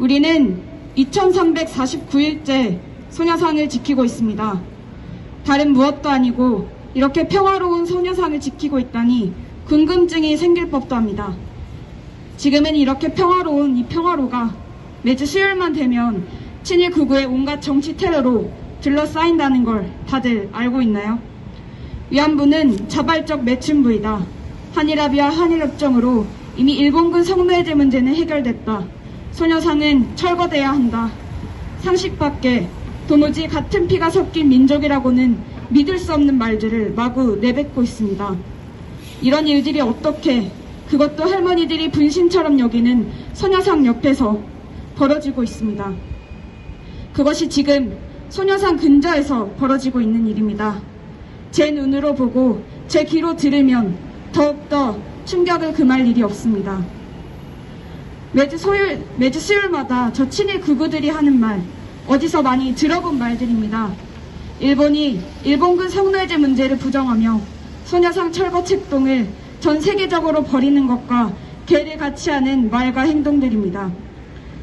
우리는 2349일째 소녀상을 지키고 있습니다. 다른 무엇도 아니고 이렇게 평화로운 소녀상을 지키고 있다니 궁금증이 생길 법도 합니다. 지금은 이렇게 평화로운 이 평화로가 매주 수요일만 되면 친일 극우의 온갖 정치 테러로 둘러싸인다는 걸 다들 알고 있나요? 위안부는 자발적 매춘부이다. 한일합의와 한일협정으로 이미 일본군 성노예제 문제는 해결됐다. 소녀상은 철거돼야 한다. 상식밖에 도무지 같은 피가 섞인 민족이라고는 믿을 수 없는 말들을 마구 내뱉고 있습니다. 이런 일들이 어떻게 그것도 할머니들이 분신처럼 여기는 소녀상 옆에서 벌어지고 있습니다. 그것이 지금 소녀상 근처에서 벌어지고 있는 일입니다. 제 눈으로 보고 제 귀로 들으면 더욱더 충격을 금할 일이 없습니다. 매주 소요일, 매주 수요일마다 저 친일 극우들이 하는 말, 어디서 많이 들어본 말들입니다. 일본이 일본군 성노예제 문제를 부정하며 소녀상 철거 책동을 전 세계적으로 벌이는 것과 개를 같이 하는 말과 행동들입니다.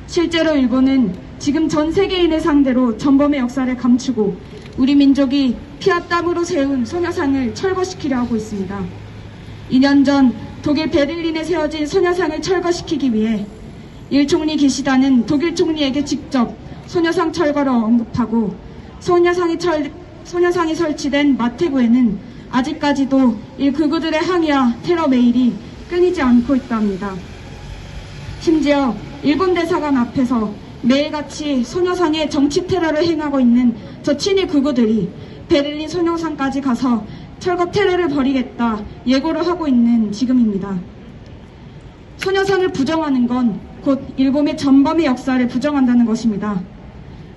실제로 일본은 지금 전 세계인을 상대로 전범의 역사를 감추고 우리 민족이 피와 땀으로 세운 소녀상을 철거시키려 하고 있습니다. 2년 전 독일 베를린에 세워진 소녀상을 철거시키기 위해 일 총리 기시다는 독일 총리에게 직접 소녀상 철거를 언급하고 소녀상이, 철, 소녀상이 설치된 마테구에는 아직까지도 일 극우들의 항의와 테러 메일이 끊이지 않고 있답니다. 심지어 일본 대사관 앞에서 매일같이 소녀상에 정치 테러를 행하고 있는 저 친일 극우들이 베를린 소녀상까지 가서 철거 테러를 벌이겠다 예고를 하고 있는 지금입니다. 소녀상을 부정하는 건 곧 일본의 전범의 역사를 부정한다는 것입니다.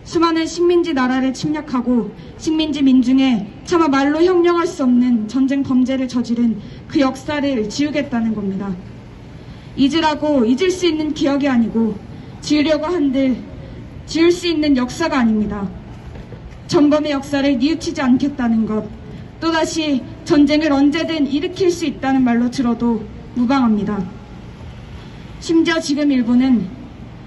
수많은 식민지 나라를 침략하고 식민지 민중에 차마 말로 형용할 수 없는 전쟁 범죄를 저지른 그 역사를 지우겠다는 겁니다. 잊으라고 잊을 수 있는 기억이 아니고 지우려고 한들 지울 수 있는 역사가 아닙니다. 전범의 역사를 뉘우치지 않겠다는 것, 또다시 전쟁을 언제든 일으킬 수 있다는 말로 들어도 무방합니다. 심지어 지금 일본은,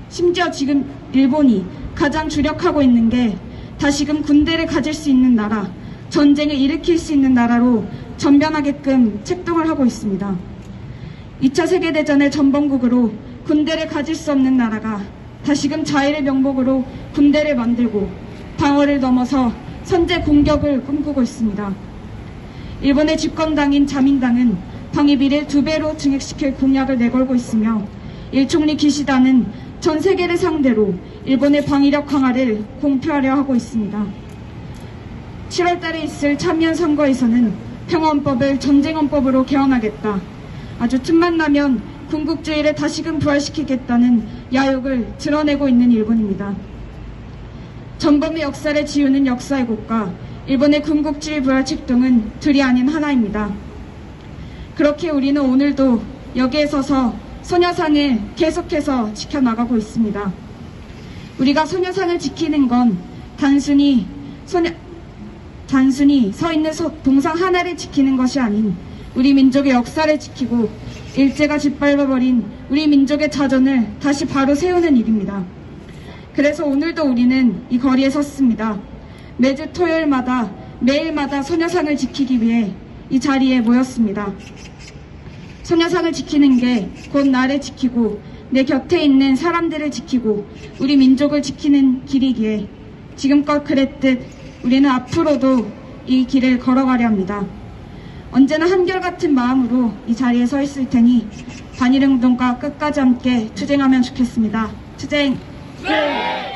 심지어 지금 일본이 가장 주력하고 있는 게 다시금 군대를 가질 수 있는 나라, 전쟁을 일으킬 수 있는 나라로 전변하게끔 책동을 하고 있습니다. 2차 세계대전의 전범국으로 군대를 가질 수 없는 나라가 다시금 자일의 명목으로 군대를 만들고 방어를 넘어서 선제 공격을 꿈꾸고 있습니다. 일본의 집권당인 자민당은 방위비를 두 배로 증액시킬 공약을 내걸고 있으며 일총리 기시다는 전 세계를 상대로 일본의 방위력 강화를 공표하려 하고 있습니다. 7월 달에 있을 참여연 선거에서는 평화헌법을 전쟁헌법으로 개헌하겠다. 아주 틈만 나면 군국주의를 다시금 부활시키겠다는 야욕을 드러내고 있는 일본입니다. 전범의 역사를 지우는 역사의 국가, 일본의 군국주의 부활 책동은 둘이 아닌 하나입니다. 그렇게 우리는 오늘도 여기에 서서 소녀상을 계속해서 지켜나가고 있습니다. 우리가 소녀상을 지키는 건 단순히 소녀, 단순히 서 있는 소- 동상 하나를 지키는 것이 아닌 우리 민족의 역사를 지키고 일제가 짓밟아버린 우리 민족의 자존을 다시 바로 세우는 일입니다. 그래서 오늘도 우리는 이 거리에 섰습니다. 매주 토요일마다 매일마다 소녀상을 지키기 위해 이 자리에 모였습니다. 소녀상을 지키는 게 곧 나를 지키고 내 곁에 있는 사람들을 지키고 우리 민족을 지키는 길이기에 지금껏 그랬듯 우리는 앞으로도 이 길을 걸어가려 합니다. 언제나 한결같은 마음으로 이 자리에 서 있을 테니 반일행동과 끝까지 함께 투쟁하면 좋겠습니다. 투쟁! 네!